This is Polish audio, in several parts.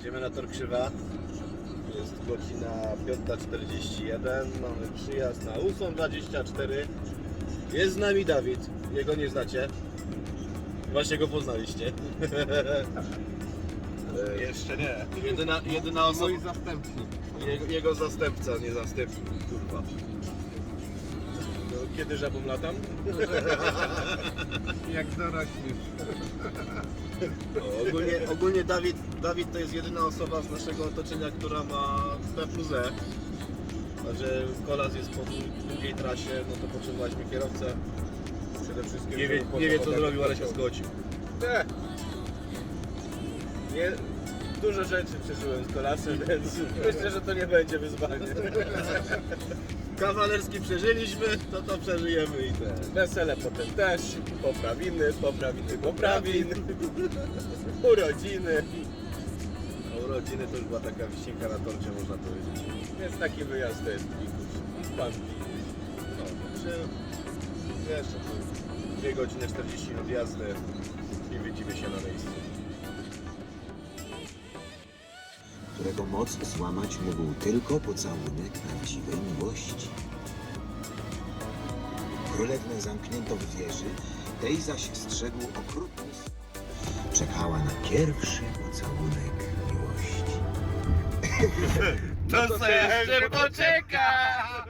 Jedziemy na Tor Krzywa. Jest godzina 5.41. Mamy przyjazd na 8.24. Jest z nami Dawid. Jego nie znacie. Właśnie go poznaliście. Jeszcze nie. Jedyna, jedyna osoba. Mój zastępnik. Jego, jego zastępca, nie zastępnik, kurwa. No, kiedy żabą latam? Jak dorośniesz. Ogólnie, ogólnie Dawid, Dawid to jest jedyna osoba z naszego otoczenia, która ma P plus E. Także kolas jest po dłu- długiej trasie, no to potrzebowaliśmy kierowcę. Przede wszystkim. Nie wie, nie wie co zrobił, ale się zgodził. Nie. nie. Dużo rzeczy przeżyłem z kolasem, więc myślę, że to nie będzie wyzwanie. Kawalerski przeżyliśmy, to to przeżyjemy i te. Wesele potem też, poprawiny, poprawiny, poprawin, urodziny. A urodziny to już była taka wisienka na torcie, można powiedzieć. Więc taki wyjazd to jest pikuś. Pan No, czy wiesz, to 2 godziny 40 minut jazdy i widzimy się na miejscu. Którego moc złamać mógł tylko pocałunek prawdziwej miłości. Królewnę zamknięto w wieży, tej zaś strzegł okrutny Czekała na pierwszy pocałunek miłości. To co jeszcze poczeka!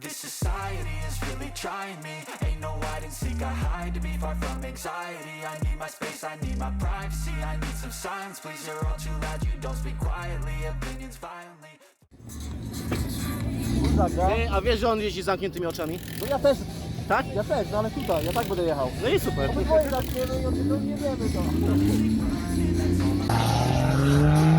This society is really trying me Ain't no hide and seek, I hide to be far from anxiety I need my space, I need my privacy I need some silence, please, you're all too loud You don't speak quietly, opinions violently Ty, a wiesz, że on jeździ z zamkniętymi oczami? No ja też, Tak? ja też, no ale tutaj, ja tak będę jechał. No i super. Obydwoje zamkniemy i no, nie wiemy to.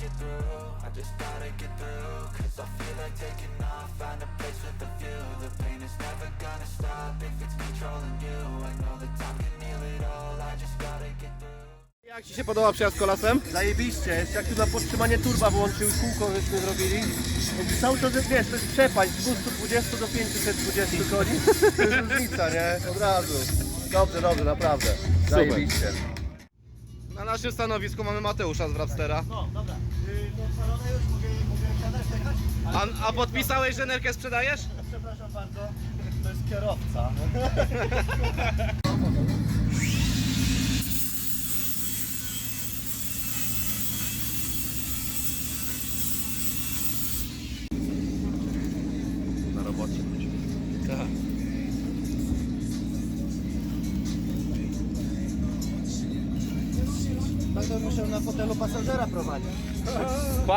get through, I just gotta get through Cause I feel like taking off, find a place with a view The pain is never gonna stop if it's controlling you I know that time can heal it all, I just gotta get through Jak Ci się podoba przyjazd kolasem? Zajebiście, jak tu na podtrzymanie turba włączył kółko, żeśmy zrobili. Cały czas, wiesz, to jest przepaść z 220 do 520 koni. To jest różnica, nie? Od razu. Dobrze, dobrze, naprawdę. Zajebiście. Na naszym stanowisku mamy Mateusza z Wrapstera. No, dobra. Yy, salona już mogę, mogę siadać, jechać? A, a podpisałeś, że nerkę sprzedajesz? Przepraszam bardzo, to jest kierowca.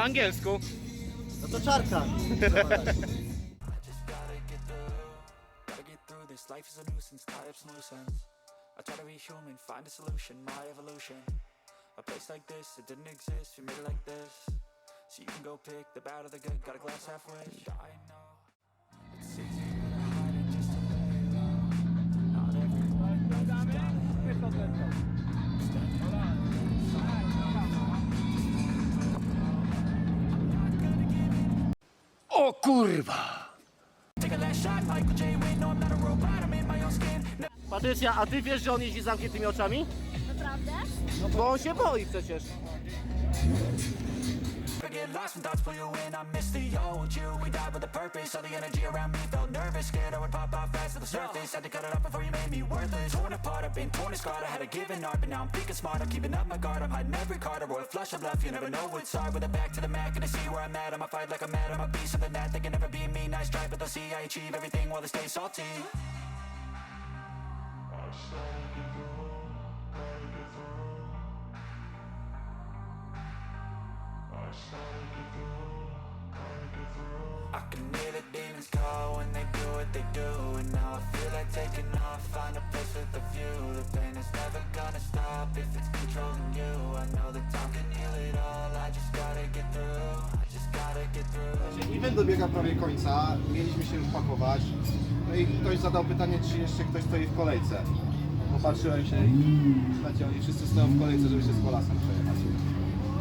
angielsku. No to czarka. I just gotta get gotta get through this. Life is a nuisance, tie up some loose ends. I try to be human, find a solution, my evolution. A place like this, it didn't exist, we made it like this. So you can go pick the bad or the good, got a glass halfway. I know it's easy to hide it just to lay low. Not everyone knows No, Patrycja, a ty wiesz, że on jeździ z zamkniętymi oczami? Naprawdę? No bo on się boi przecież. I get lost when thoughts pull you in. I miss the old you. We died with a purpose. All the energy around me felt nervous. Scared I would pop out fast to the surface. Had to cut it off before you made me worthless. Torn apart, I've been torn and scarred. I had a given art, but now I'm thinking smart. I'm keeping up my guard. I'm hiding every card. A royal flush of love. You never know what's hard. With a back to the mat, gonna see where I'm at. I'ma fight like I'm mad. I'ma be something that they can never be me. Nice try, but they'll see I achieve everything while they stay salty. I do And now I feel like taking off, find a place with a view The pain is never gonna stop if it's controlling you I know time can heal it all, I just gotta get through I just gotta get through Event dobiega prawie końca, mieliśmy się już pakować. No i ktoś zadał pytanie, czy jeszcze ktoś stoi w kolejce. Popatrzyłem się i słuchajcie, oni wszyscy stoją w kolejce, żeby się z kolasem przejechać.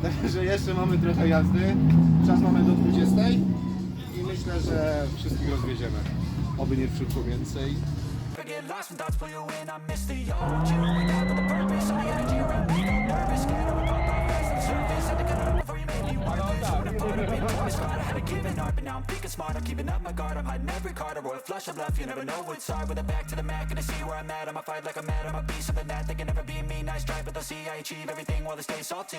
Także jeszcze mamy trochę jazdy, czas mamy do 20 i myślę, że wszystkich rozwieziemy. nie więcej. I'll be smart I'm keeping up my guard. I'm hiding every card a flush of love. You never know what's hard With a back to the mat. Gonna see where I'm at. I'ma fight like I'm mad I'ma be something that They can never be me. Nice try but they'll see I achieve everything While they stay salty.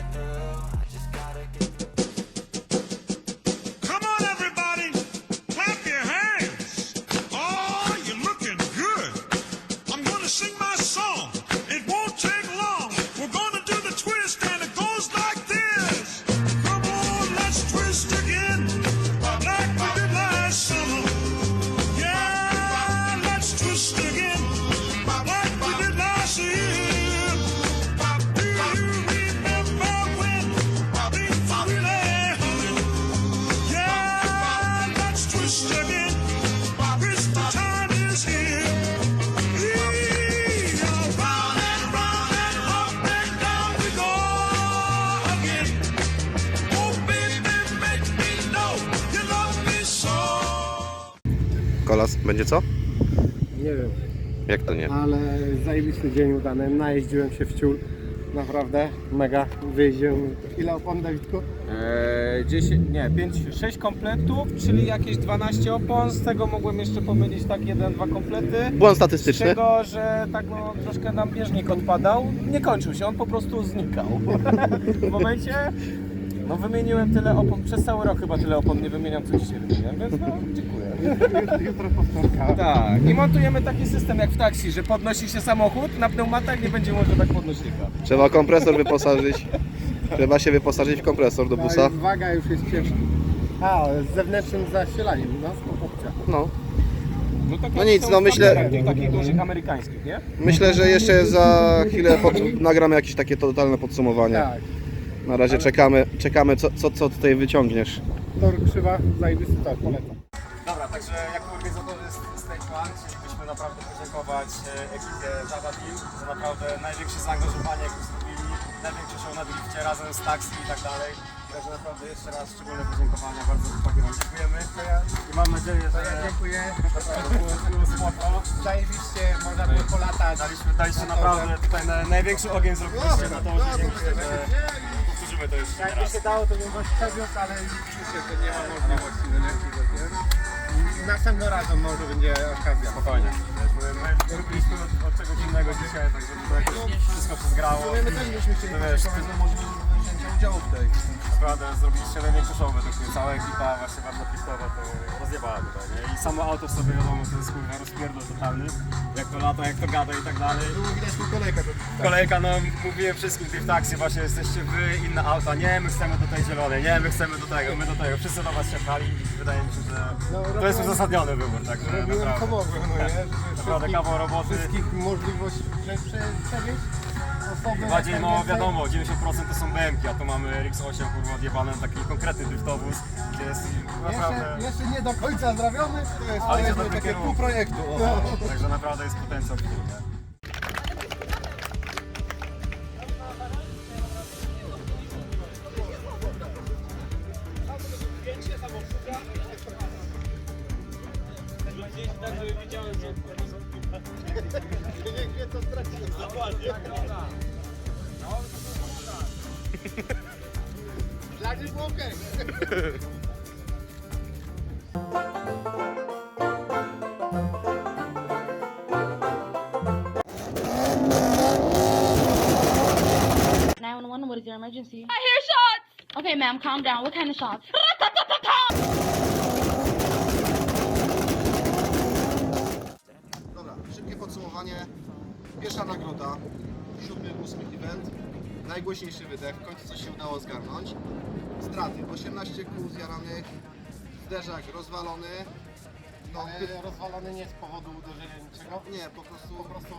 Będzie co? Nie wiem, Jak to nie? ale zajebisty dzień udany. Najeździłem się w ciul. Naprawdę, mega. Wyjeździłem. Ile opon, Dawidku? Eee, 10, nie, 5, 6 kompletów, czyli jakieś 12 opon, z tego mogłem jeszcze pomylić tak jeden, dwa komplety. Błąd Z statystyczny. tego, że tak no, troszkę nam bieżnik odpadał, nie kończył się, on po prostu znikał. w momencie, no wymieniłem tyle opon, przez cały rok chyba tyle opon nie wymieniam, co dzisiaj wymieniam, więc no, dziękuję. Jutro powtórka. Tak, i montujemy taki system jak w taksi, że podnosi się samochód, na pneumatach nie będzie używać podnośnika. Trzeba kompresor wyposażyć. Trzeba się wyposażyć w kompresor do busa. Waga już jest ciężka. A, z zewnętrznym zasilaniem, no, opcja. No. No, tak No jak nic, są no w myślę- Tych takich dużych amerykańskich, nie? Myślę, że jeszcze za chwilę pod... nagramy jakieś takie totalne podsumowanie. Tak. Na razie czekamy, czekamy co, co, co tutaj wyciągniesz. Tor krzywa, zajebisty tor, polecam. Dobra, także jako organizatorzy z Stage One chcielibyśmy naprawdę podziękować e, ekipie Java Team za naprawdę największe zaangażowanie, jakie zrobili, największe show na drifcie razem z taksi i tak dalej. Także naprawdę jeszcze raz szczególne podziękowania, bardzo chłopaki Wam dziękujemy i mam nadzieję, że Dziękuję. było, było spoko. Zajebiście, można było polatać. Daliśmy, daliśmy naprawdę tutaj na, największy ogień zrobiliście na to, że dziękuję, że powtórzymy to jeszcze Jakby się dało, to bym was przewiózł, ale że nie ma możliwości, no nie? I Następnym razem może będzie okazja. Spokojnie. My, my robiliśmy od, od czegoś innego dzisiaj, także to jakoś wszystko się zgrało. My też byśmy chcieli No wiesz, podziękować udziału w tej. Naprawdę zrobiliście największy show według mnie. Cała ekipa właśnie bardzo pistowa to rozjebała tutaj, nie? I samo auto w sobie wiadomo, to jest kurwa rozpierdol totalny. Jak to lata, jak to gada i tak dalej. Było widać tu kolejkę. To, Kolejka, no mówiłem wszystkim w taksy właśnie jesteście wy, inne auta, nie, my chcemy do tej zielonej, nie, my chcemy do tego, my do tego. Wszyscy do was czekali i wydaje mi się, że to jest uzasadniony wybór, także Robiłem co naprawdę. mogłem, no nie? Żeby Naprawdę kawał roboty. Wszystkich możliwości prze, prze, przewieźć. Osoby Bardziej, no wiadomo, 90% to są BMki, a tu mamy RX-8 kurwa odjebany taki konkretny driftowóz, gdzie jest naprawdę... Jeszcze, jeszcze nie do końca zrobiony, to jest Ale idzie powiedzmy do takie kierunku. pół projektu. O. Także naprawdę jest potencjał w your emergency? I hear shots. Okay, ma'am, calm down. What kind of shots? Dobra, szybkie podsumowanie. Pierwsza nagroda, siódmy, ósmy event. Najgłośniejszy wydech, w końcu coś się udało zgarnąć. Straty, 18 kół zjaranych, zderzak rozwalony. No, Ale rozwalony nie z powodu uderzenia niczego, nie, po prostu po prostu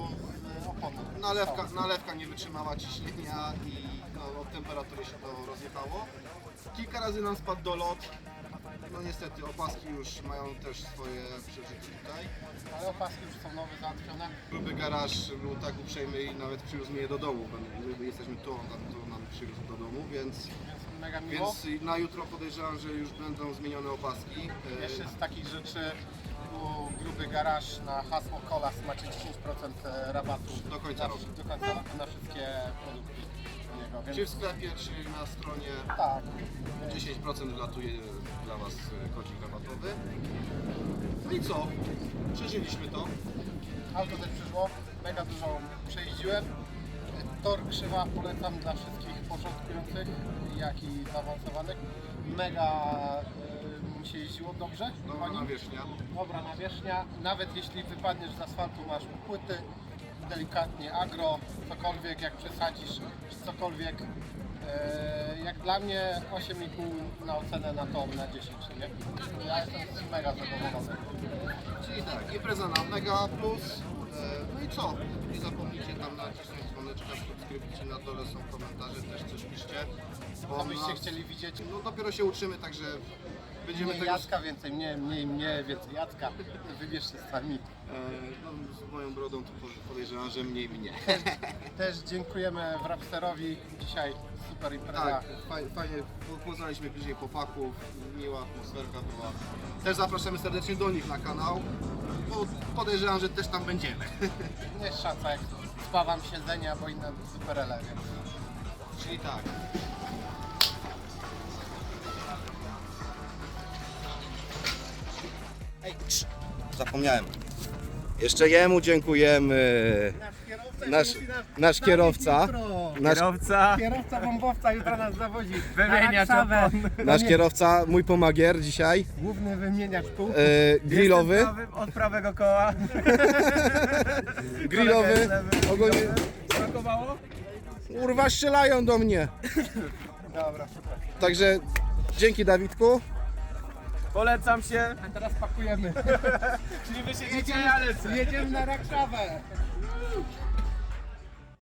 z opony. nalewka, nalewka nie wytrzymała ciśnienia i no, od temperatury się to rozjechało. Kilka razy nam spadł dolot. No niestety opaski już mają też swoje przeżycie tutaj. Ale opaski już są nowe, załatwione. Gruby garaż był tak uprzejmy i nawet przywiózł mnie do domu. My jesteśmy tu, on nam- to nam przywiózł do domu, więc, Więc mega miło. więc na jutro podejrzewam, że już będą zmienione opaski. E, Jeszcze z takich rzeczy gruby garaż na hasło Kolas macie 10% rabatu Do końca na, roku. do końca roku na wszystkie produkty u niego. Czy w Więc sklepie, czy na stronie tak, 10% wlatuje dla Was e, kodzik rabatowy. No i co? Przeżyliśmy to. auto też przyszło, mega dużo przejeździłem. Tor krzywa polecam dla wszystkich początkujących, jak i zaawansowanych. Mega mi się jeździło dobrze. Dobra po nim. nawierzchnia. Dobra nawierzchnia, nawet jeśli wypadniesz z asfaltu, masz płyty, delikatnie agro, cokolwiek, jak przesadzisz, cokolwiek. E, jak dla mnie 8,5 na ocenę na tor na 10, nie? Ja jestem mega zadowolony. Czyli tak, impreza na Mega Plus. E, No i co? Nie zapomnijcie tam nacisnąć dzwoneczka, subskrypcji, na dole są komentarze, też coś piszcie. Bo Co byście na- chcieli widzieć? No dopiero się uczymy, także będziemy Mniej tego... Jacka, więcej mnie, mniej mnie, więcej Jacka. Wybierzcie sami. E, no, z moją brodą to podejrzewam, że mniej mnie. Też dziękujemy Wrapsterowi. Dzisiaj super impreza. Tak, fajnie, fajnie po- poznaliśmy bliżej chłopaków, miła atmosferka była. Też zapraszamy serdecznie do nich na kanał, bo podejrzewam, że też tam będziemy. Nie jest szansa, jak spawam siedzenia, bo inne superele, więc... Czyli tak. Zapomniałem. Jeszcze jemu dziękujemy. Nasz, nasz kierowca, nasz, Kierowca, Kierowca bombowca jutro nas zawodzi. wymieniacz Na Warszawę. opon. nasz kierowca, mój pomagier dzisiaj, Główny wymieniacz pół. e, grillowy, Jestem prawym Od prawego koła. grillowy, ogólnie, Brakowało? kurwa strzelają do mnie. Dobra, super. Także dzięki Dawidku. Polecam się. A teraz pakujemy. Czyli wy siedzicie, ja lecę. Jedziemy na Warszawę.